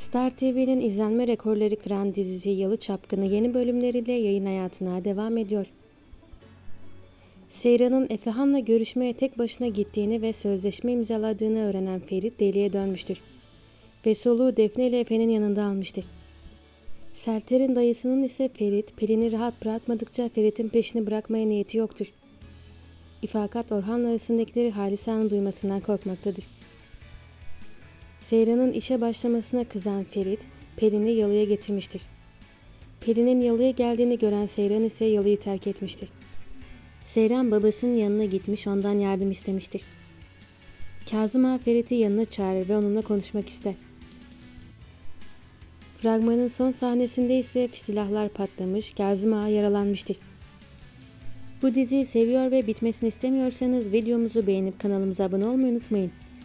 Star TV'nin izlenme rekorları kıran dizisi Yalı Çapkını yeni bölümleriyle yayın hayatına devam ediyor. Seyran'ın Efehan'la görüşmeye tek başına gittiğini ve sözleşme imzaladığını öğrenen Ferit deliye dönmüştür. Ve soluğu Defne ile Efe'nin yanında almıştır. Serter'in dayısının ise Ferit, Pelin'i rahat bırakmadıkça Ferit'in peşini bırakmaya niyeti yoktur. İfakat Orhan'la arasındakileri Halisa'nın duymasından korkmaktadır. Seyran'ın işe başlamasına kızan Ferit, Pelin'i yalıya getirmiştir. Pelin'in yalıya geldiğini gören Seyran ise yalıyı terk etmiştir. Seyran babasının yanına gitmiş ondan yardım istemiştir. Kazım Ağa Ferit'i yanına çağırır ve onunla konuşmak ister. Fragmanın son sahnesinde ise silahlar patlamış, Kazım Ağa yaralanmıştır. Bu diziyi seviyor ve bitmesini istemiyorsanız videomuzu beğenip kanalımıza abone olmayı unutmayın.